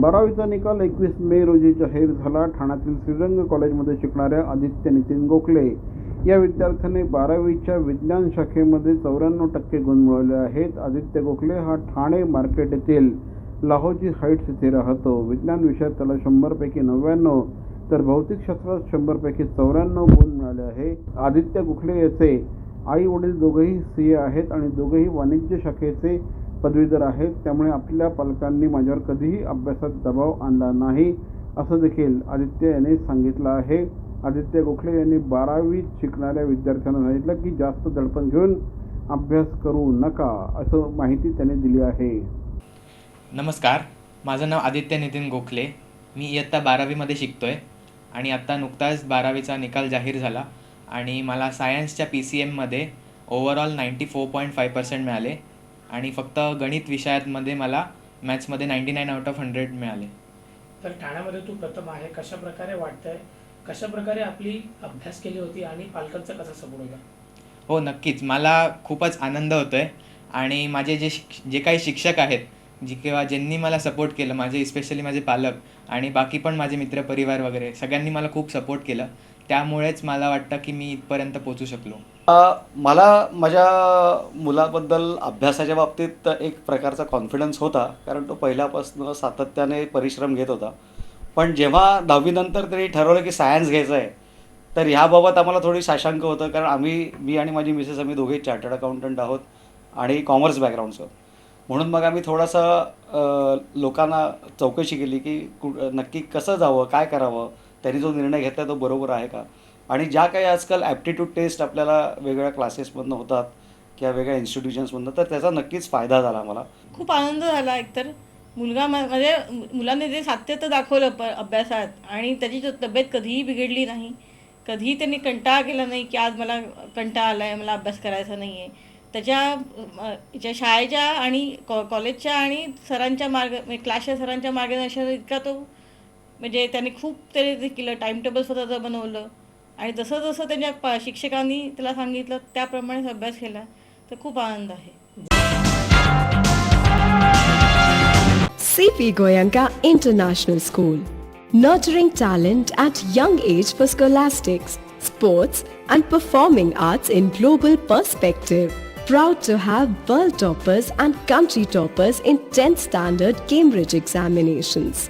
बारावीचा निकाल एकवीस मे रोजी जाहीर झाला. ठाण्यातील श्रीरंग कॉलेजमध्ये शिकणाऱ्या आदित्य नितीन गोखले या विद्यार्थ्याने बारावीच्या विज्ञान शाखेमध्ये चौऱ्याण्णव टक्के गुण मिळवले आहेत. आदित्य गोखले हा ठाणे मार्केट येथील लाहोजी हाईट्स येथे राहतो. विज्ञान विषयात त्याला शंभरपैकी नव्याण्णव तर भौतिकशास्त्रात शंभरपैकी चौऱ्याण्णव गुण मिळाले आहे आदित्य गोखले याचे आई वडील दोघेही सी ए आहेत आणि दोघेही वाणिज्य शाखेचे पदवीधर आहेत त्यामुळे आपल्या पालकांनी माझ्यावर कधीही अभ्यासात दबाव आणला नाही असं देखील आदित्य यांनी सांगितलं आहे. आदित्य गोखले यांनी बारावीत शिकणाऱ्या विद्यार्थ्यांना सांगितलं की जास्त दडपण घेऊन अभ्यास करू नका असं माहिती त्याने दिली आहे. नमस्कार. माझं नाव आदित्य नितीन गोखले. मी इयत्ता बारावीमध्ये शिकतो आहे आणि आत्ता नुकताच बारावीचा निकाल जाहीर झाला आणि मला सायन्सच्या पी सी एममध्ये overall ninety four point five percent मिळाले. आणि फक्त गणित विषयामध्ये मला मॅथ्समध्ये ninety nine out of hundred मिळाले. तर ठाण्यामध्ये तू प्रथम आहे कशा प्रकारे वाटतंय कशा प्रकारे आपली अभ्यास केली होती आणि पालकांचा कसा सपोर्ट होता हो नक्कीच. मला खूपच आनंद होतो आहे आणि माझे जे शिक जे काही शिक्षक आहेत जी किंवा ज्यांनी मला सपोर्ट केलं माझे स्पेशली माझे पालक आणि बाकी पण माझे मित्रपरिवार वगैरे सगळ्यांनी मला खूप सपोर्ट केलं. त्यामुळेच मला वाटतं की मी इथपर्यंत पोचू शकलो. मला माझ्या मुलाबद्दल अभ्यासाच्या बाबतीत एक प्रकारचा कॉन्फिडन्स होता कारण तो पहिल्यापासून सातत्याने परिश्रम घेत होता. पण जेव्हा दहावीनंतर तरी ठरवलं की सायन्स घ्यायचं आहे तर ह्याबाबत आम्हाला थोडी साशांक होतं कारण आम्ही मी आणि माझी मिसेस आम्ही दोघे चार्टर्ड अकाउंटंट आहोत आणि कॉमर्स बॅकग्राऊंडचं म्हणून मग आम्ही थोडासा लोकांना चौकशी केली की कु नक्की कसं जावं काय करावं त्यांनी जो निर्णय घेतला तो बरोबर आहे का? आणि ज्या काही आजकाल ॲप्टिट्यूड टेस्ट आपल्याला वेगवेगळ्या क्लासेसमधनं होतात किंवा वेगळ्या इन्स्टिट्यूशन्समधनं तर त्याचा नक्कीच फायदा झाला मला खूप आनंद झाला एकतर. मुलगा म्हणजे मुलाने जे सातत्य दाखवलं प अभ्यासात आणि त्याची तब्येत कधीही बिघडली नाही कधीही त्यांनी कंटाळा केला नाही की आज मला कंटाळा आला आहे मला अभ्यास करायचा नाही आहे त्याच्या ज्या शाळेच्या आणि कॉ कॉलेजच्या आणि सरांच्या मार्ग म्हणजे क्लासच्या सरांच्या मार्गदर्शन इतका तो म्हणजे त्याने खूप त्याने केलं. टाईम टेबल स्वतःचं बनवलं. आणि जसं जसं त्याच्या पा शिक्षकांनी त्याला सांगितलं त्याप्रमाणेच अभ्यास केला तर खूप आनंद आहे CP Goyanka International School. Nurturing talent at young age for scholastics, sports, and performing arts in global perspective. Proud to have world toppers and country toppers in 10th standard Cambridge examinations.